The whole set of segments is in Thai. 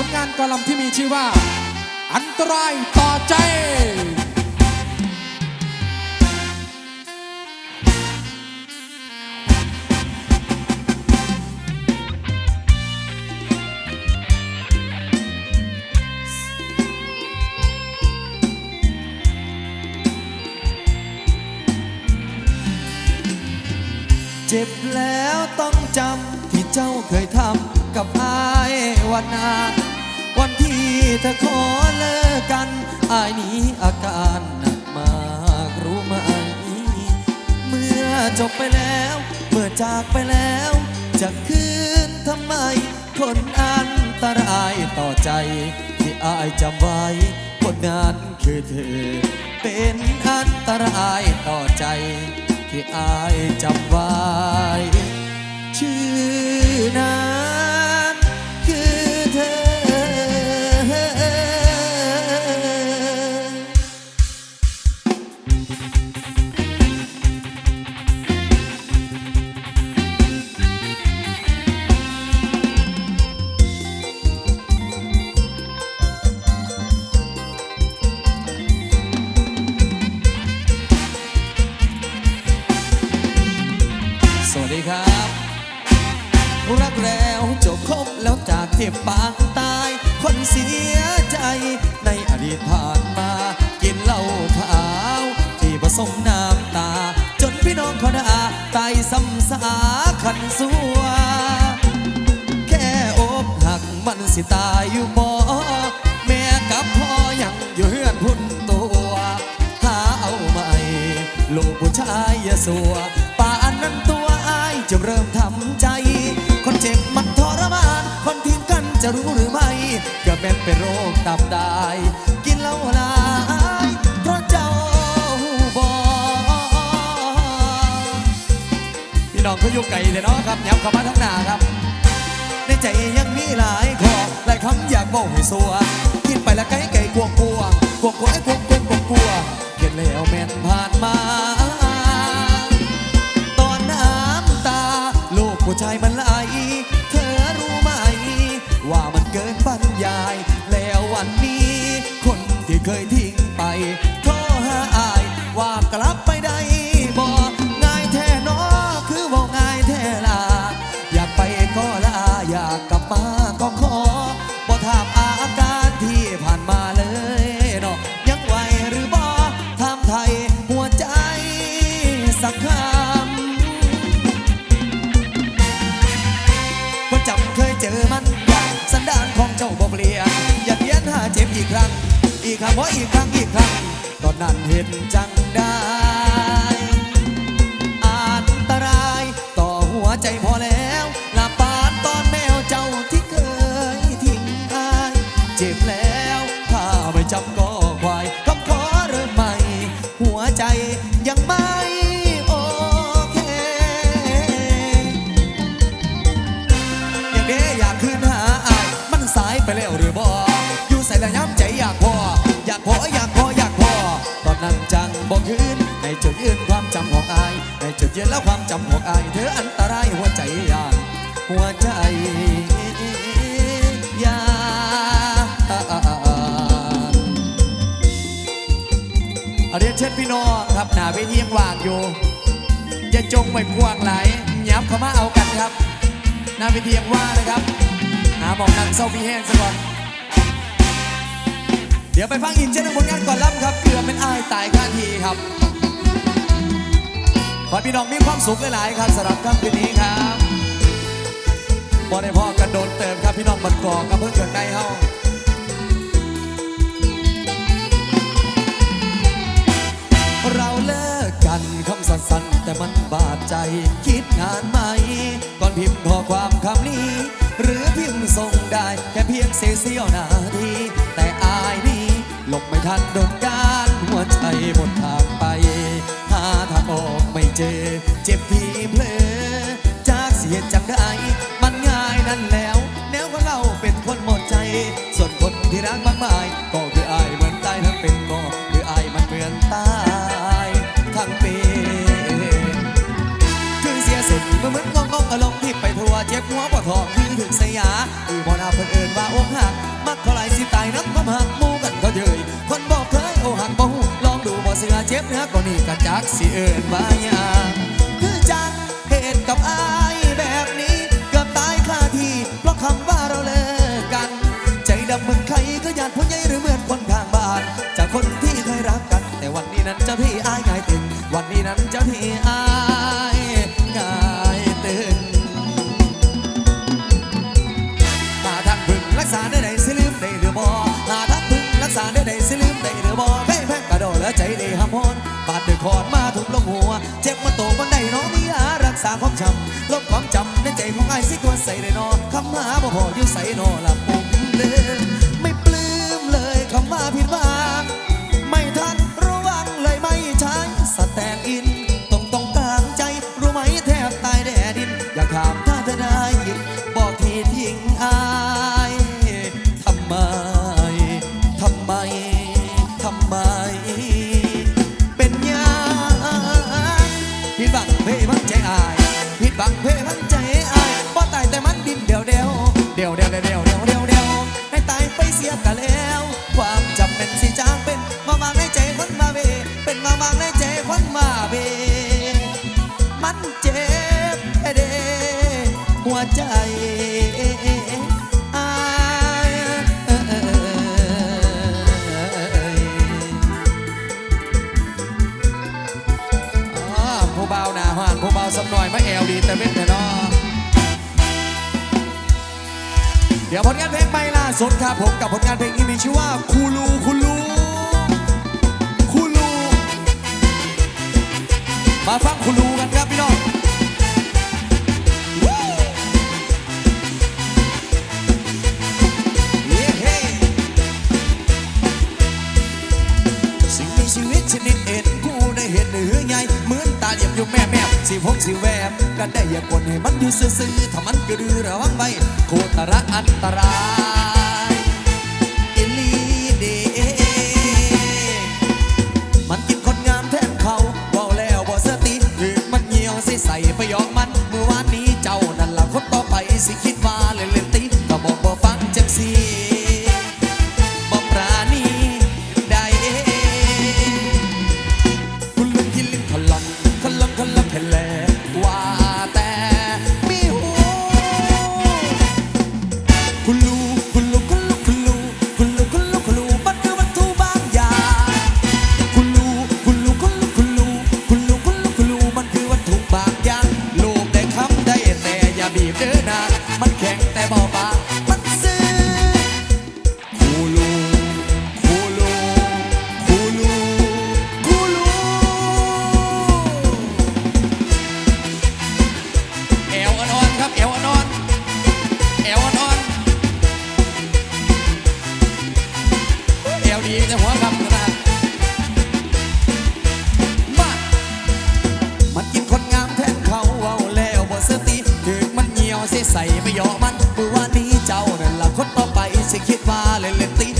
ผลงานกอลัมที่มีชื่อว่า อันตรายต่อใจ เจ็บแล้วต้องจำที่เจ้าเคยทำกับอายวันนั้น เธอขอเลิกกันอายนี้อาการหนักมากรู้ไหมเมื่อจบไปแล้ว เมื่อจากไปแล้ว จะคืนทำไม คนอันตรายต่อใจ ที่อายจำไว้คนนั้นคือเธอ เป็นอันตรายต่อใจ ที่อายจำไว้ ชื่อนั้น สัวป่านนั้นตัวอายจะเริ่มทำใจ คนเจ็บมันทรมาน คนทิ้งกันจะรู้หรือไม่ก็แม่นเป็นโรคตับได้ กินเหล้าหลายเพราะเจ้าบ่พี่น้องเขาอยู่ไกลเลยเนาะครับย้ำเข้ามาทั้งหน้าครับ ในใจยังมีหลายข้อหลายคำอยากบอกให้สัวคิดไปและไกลไกลกลัวกลัวกลัวกลัวไอ้กวกลัวกวกลัว คนจำเคยเจอมันอย่างสันดานของเจ้าบ่เปลี่ยนอย่าเพี้ยนหาเจ็บอีกครั้ง อีกครั้งเพราะอีกครั้งอีกครั้ง ตอนนั้นเห็นจังได้ อันตรายต่อหัวใจพอ จงไปพวงไหลยับเข้ามาเอากันครับหน้าเทียังว่านะครับ หาบอกนังเศร้าพี่แห้งซะก่อน เดี๋ยวไปฟังอินเจนผลงานก่อนล่ำครับ เกือบเป็นอายตายข้าทีครับ ขอพี่น้องมีความสุขหลายๆครับสำหรับค่ำคืนนี้ครับบอได้พ่อกันโดนเติมครับพี่น้องบันกอกกับเพื่อนเกิดในเฮาเรา สั้นแต่มันบาดใจ คิดงานไหม ก่อนพิมพ์ข้อความคำนี้ หรือพิมพ์ส่งได้แค่เพียงเสี้ยวนาที แต่อายนี้หลบไม่ทันโดนการหัวใจหมดทางไป หาทางออกไม่เจอ เจ็บที่เพลอจากเสียจังได้ มันง่ายนั่นแล้ว แนวของเราเป็นคนหมดใจ ส่วนคนที่รักมากมาย ยาคือบ่นาเพิ่นเอิ้นว่าอกหัก มักเท่าไหร่สิตายนักความหักมู่กันก็เยยคนบอกเคยอหักบ่ฮู้ลองดูบ่เสือเจ็บเนื้อก็นี่ก็จักสิเอิ้นว่าหยังคือจักเหตุกับอายแบบนี้เกือบตายคาที่เพราะคำว่าเราเลิกกัน ใจดำเหมือนใครก็ยานพ้นใหญ่หรือเหมือนคนทางบ้าน จากคนที่เคยรักกัน แต่วันนี้นั้นจะาพี่อายง่ายติดวันนี้นั้นจะาพี่อาย ของไอ้ายสิตัวใส่ได้นอคำมาบ่พออยู่ใส่นอละผมเลยไม่ปลื้มเลยคำมาผิดหวังไม่ทันระวังเลยไม่ใช้สแตนด์อินต้องต้องกลางใจรู้ไหมแทบตายแดดินอยากถาม สดครับผมกับผลงานเพลงที่มีชื่อว่าคูลูคูลูคูลูมาฟังคูลูกันครับพี่น้องสิ่งมีชีวิตชนิดเอ็นกูได้เห็นเหรือไงเหมือนตาเหยียมอยู่แม่แม่สีพงสีแวบก็ได้อย่ากนให้มันอยู่ซื่อๆถ้ามันกระดือระวังไว้โคตรอันตราย is it you ใส่ไม่ยอมมันเมื่อวานนี้เจ้านั่นละคนต่อไปสิคิดว่าเล่นเล่นตี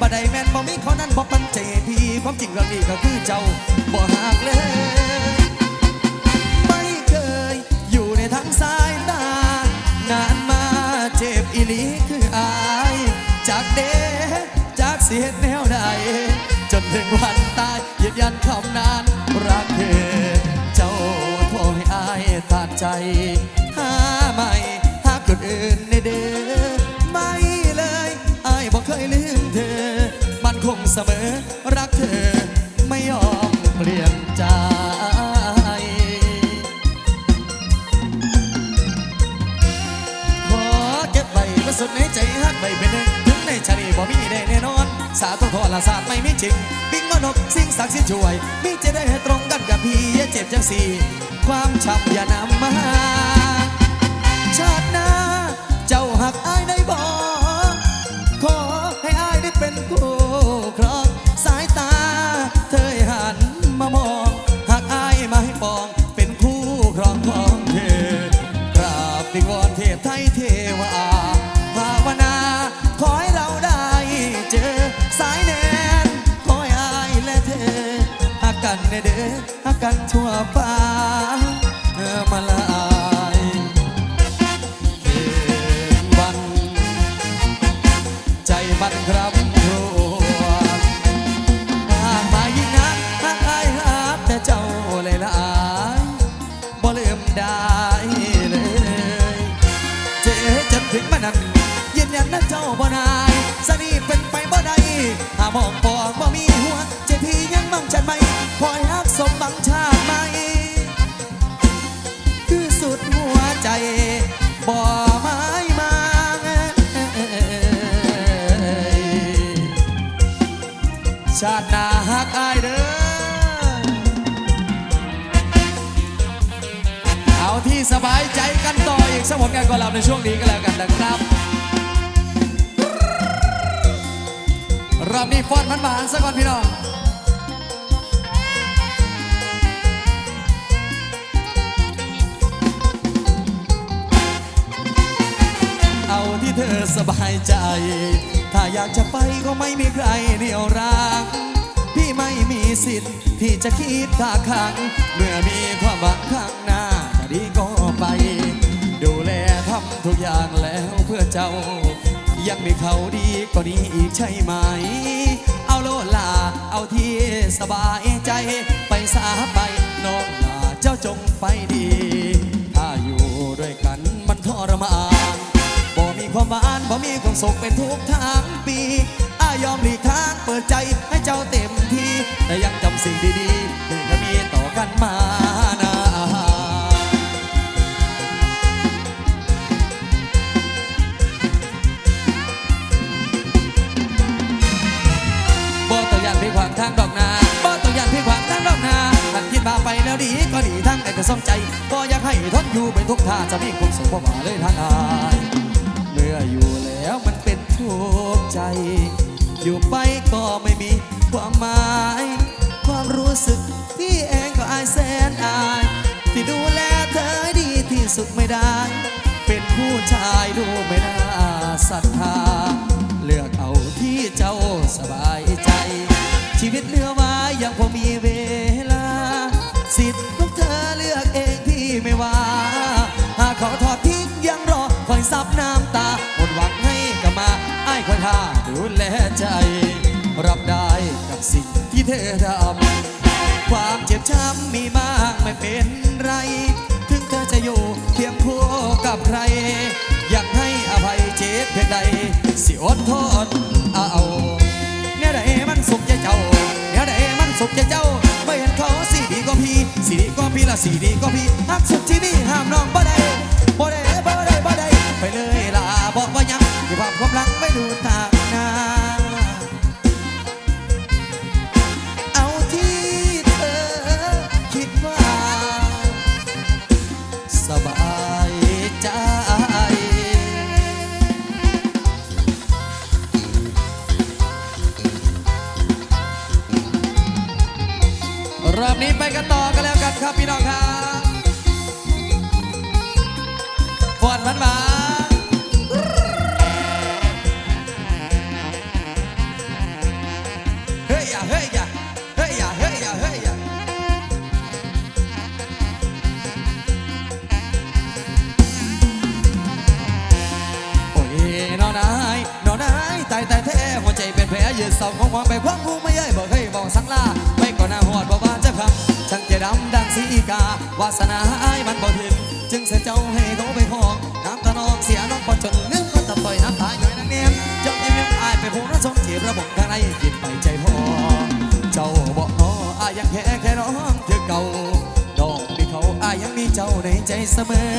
บัดใดแม่นบ่มีเขานั้นบ่ปันใจพี่ความจริงเรื่องนี้ก็คือเจ้าบ่หักเลยไม่เคยอยู่ในทางสายตานานมาเจ็บอีหลีคืออายจากเดจากเสียแนวใดจนถึงวันตายยืนยันคำนานรักเธอเจ้าโทรให้อายตัดใจ เสมอ รักเธอไม่ยอมเปลี่ยนใจขอเก็บไว้ประสุดในใจฮักไว้เป็นหนึ่งถึงในชาลีบ่มีได้แน่นอน สาธุโทรศาสตร์ไม่มีจริงบิ๊กมนกสิ่งศักดิ์สิทธิ์ช่วย มีจะได้ให้ตรงกันกับพี่อย่าเจ็บจังสีความช้ำอย่านำมาชาติหน้า หักกันเด้อหักกันทั่วฟ้าเออมาลายเย็นวันใจมันครับครัวหากมายิ่งนักหากอายหักแต่เจ้าเลยละอายบ่ลืมได้เลยเจ๊จนถึงมานั้นยืนยันนะเจ้าบ่นายสนีเป็นไปบ่ได้หามองปอ อีกสักผลงานของเราในช่วงนี้ก็แล้วกันนะครับรอบนี้ฟอนมันหวานๆสักก่อนพี่น้องเอาที่เธอสบายใจ ถ้าอยากจะไปก็ไม่มีใครเดียวรักพี่ไม่มีสิทธิ์ที่จะคิดท่าขัง เมื่อมีความหวังข้างหน้ ทุกอย่างแล้วเพื่อเจ้า ยังมีเขาดีกว่านี้อีกใช่ไหม เอาโลลาเอาที่สบายใจ ไปสาไปน้องลาเจ้าจงไปดี ถ้าอยู่ด้วยกันมันทรมานบ่มีความหวานบ่มีความสุขเป็นทุกทางปี สุดไม่ได้ เป็นผู้ชายดูไม่น่าศรัทธา เลือกเอาที่เจ้าสบายใจ ชีวิตเหลือไว้ยังพอมีเวลา สิทธิ์ของเธอเลือกเองที่ไม่ว่า หากเขาทอดทิ้งยังรอคอยซับน้ำตาหมดหวังให้กลับมาไอ้คอยท่าดูแลใจ รับได้กับสิ่งที่เธอทำความเจ็บช้ำมีมากไม่เป็นไรับใคร อยากให้อภัยเจ็บเพียงใด สิอดทนเอาเนี่ยใดมันสุขใจเจ้าเนี่ยใดมันสุขใจเจ้าไม่เห็นเขาสีดีก็พี่สีดีก็พี่ละสีดีก็พี่ฮักสุดที่นี่ห้ามน้องบ่ได้บ่ได้บ่ได้บ่ได้ไปเลยล่ะบอกว่ายังที่ภาพความรักไม่ดูทางหน้า รอบนี้ไปกันต่อกันแล้วกันครับพี่น้องครับฟนพันหวาเฮ้ยอย่าเฮ้ยอย่าเฮ้ยอย่าเโอ้ยนองนายนองนายตายตายแท้หัวใจเป็นแผลยืดสองของหวังไปพวกกูไม่เย้ยบอกให้บอกสังลา ดำดังสีกาวาสนาอายมันบ่ถึงจึงเสียเจ้าให้เขาไปพองน้ำตาน้องเสียน้องพอจนเนื้อมันตะต่อยน้ำตาหน่อยนังเนียมเจ้ายิ้มอายไปพูระชมจีบระบบข้างในกินไปใจพอเจ้าบอกน้ออายยังแค่แค่น้องคือเก่าดอกมีเขาอายยังมีเจ้าในใจเสมอ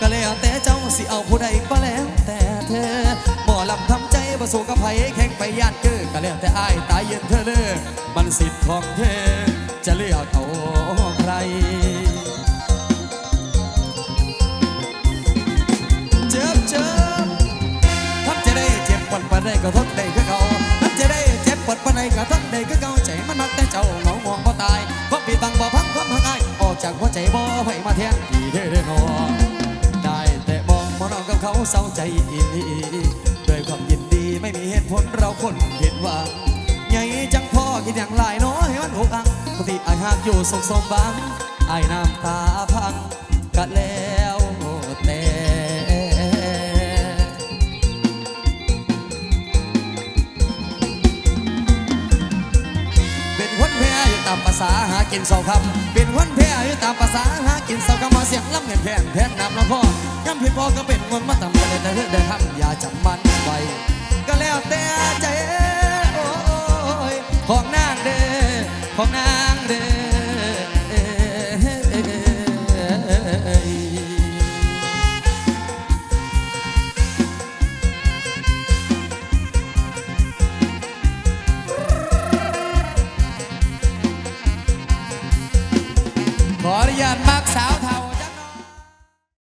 ก็แล้วแต่เจ้าสิเอาผู้ใดก็แล้วแต่เธอหมอลำทำใจประสู้กับไผแข่งไปยานเกอก็แล้วแต่อายตายเย็นเธอเลยมันสิทธิ์ของเธอ จะเลือกเอาใคร เจ็บเจ็บทำจะได้เจ็บปวดปานใดก็ทนได้คือเขาทำจะได้เจ็บปวดปานใดก็ทนได้คือเขาใจมันมักแต่เจ้าเหงามองบ่ตายความผิดบังบ่พังความหักอายออกจากหัวใจบ่ให้มาแทนที่เธอเด้อน้องได้แต่มองมองน้องกับเขาเศร้าใจอีหลีด้วยความยินดีไม่มีเหตุผลเราคนผิดหวังใหญ่จังพ่อกินอย่างหลายน้อยให้มันหกอัง ปกติอายหากอยู่สุขสมบังอายน้ำตาพังก็แล้วแต่เป็นคนแพ้อยู่ตามภาษาหากินเสาคำเป็นคนแพ้อยู่ตามภาษาหากินเสาคำมาเสียงล้ำเงินแพงแพงนำล้วพ่อย่ำผิดพอก็เป็นคนมาทำกันแต่เธอได้ทำอย่าจำมันไว้ก็แล้วแต่ใจโอ้ยของนางเด้ของนาง